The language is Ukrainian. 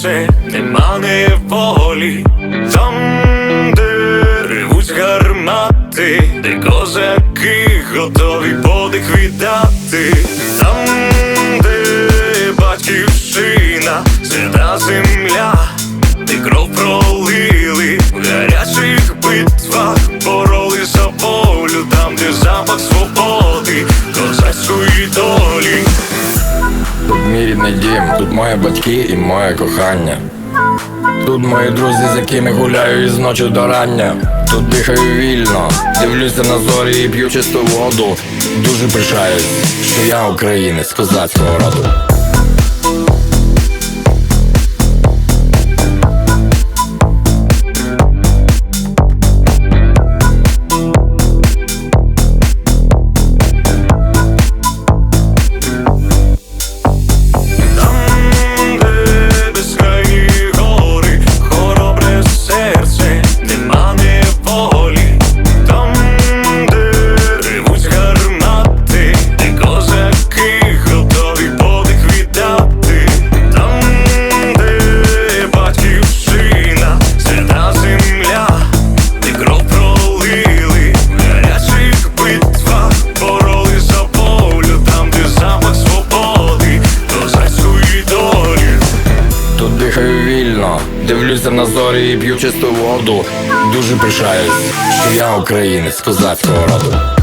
серце, нема неволі, там, гармати, де козаки готові подих віддати, там, де батьківщина, свята земля, де кров пролили в гарячих битвах, боролись за волю, там, де запах свободи, козацької долі. Тут мій рідний дім, тут мої батьки і моє кохання. Тут мої друзі, з якими гуляю із ночі до рання. Тут дихаю вільно, дивлюся на зорі і п'ю чисту воду. Дуже пишаюсь, що я українець козацького роду. Вільно, дивлюся на зорі і п'ю чисту воду. Дуже пишаюсь, що я українець козацького роду.